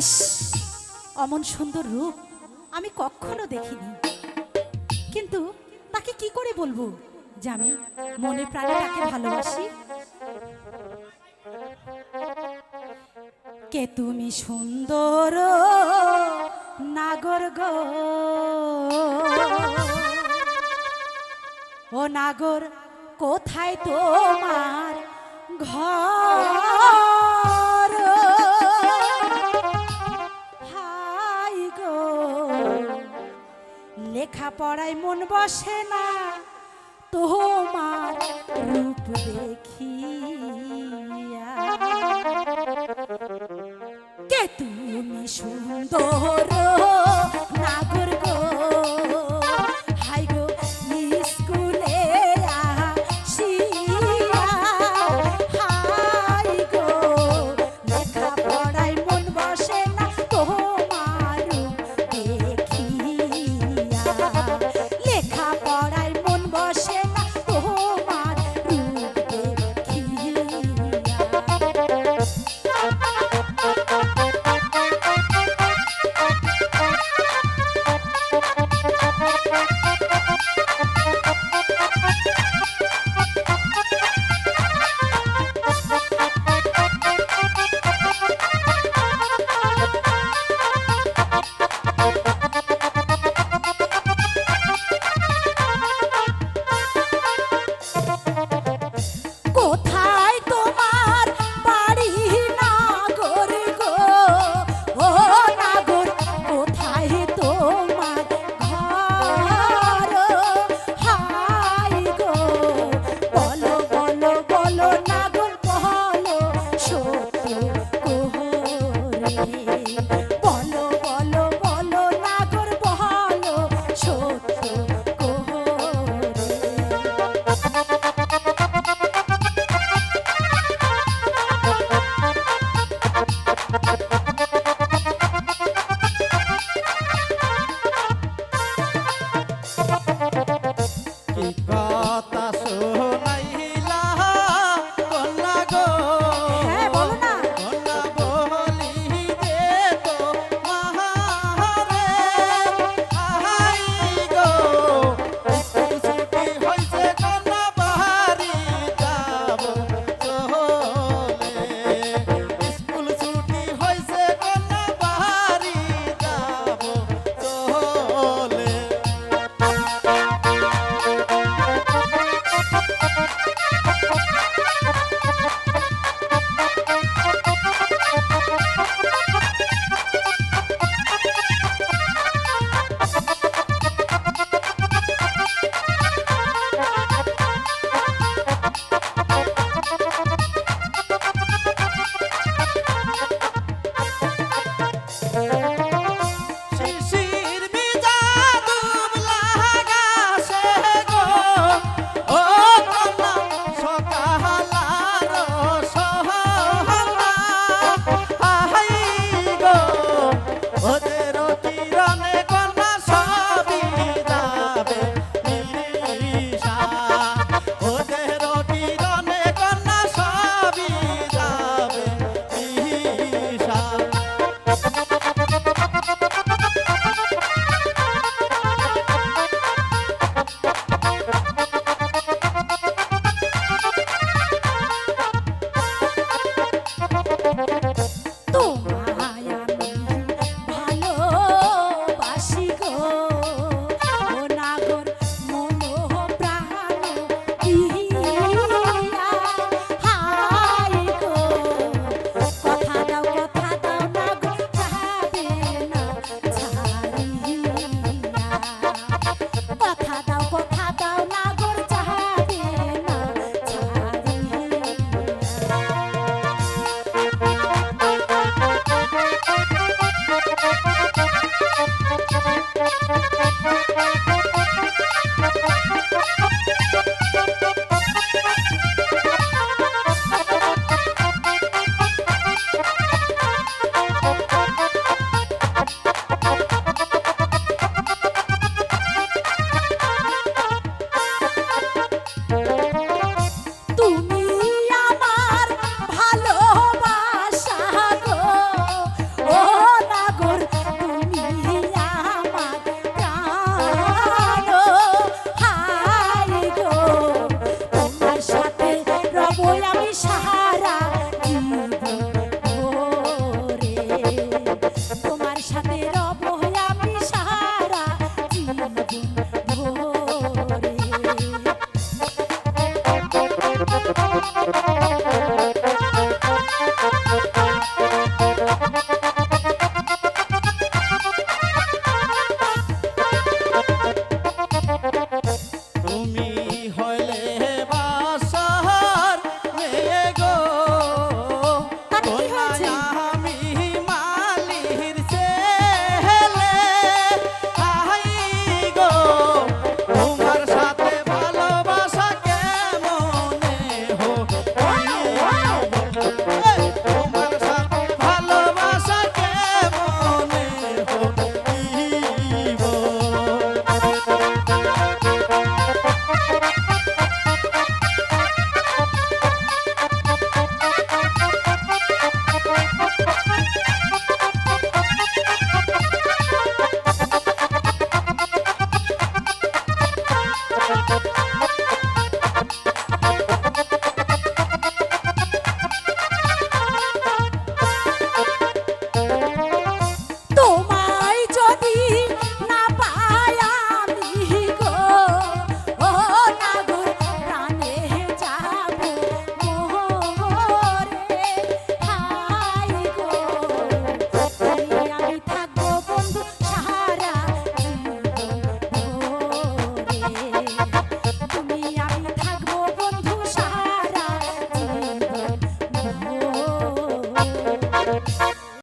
ইস, অমন সুন্দর রূপ আমি কখনো দেখিনি। কিন্তু তাকে কি করে বলব? যে আমি মনে প্রাণে তাকে ভালোবাসি। কে তুমি সুন্দর নাগর গো? ও নাগর, কোথায় তোমার ঘর? পড়ায় মন বসে না। তোমার রূপ দেখি কে তুমি সুন্দর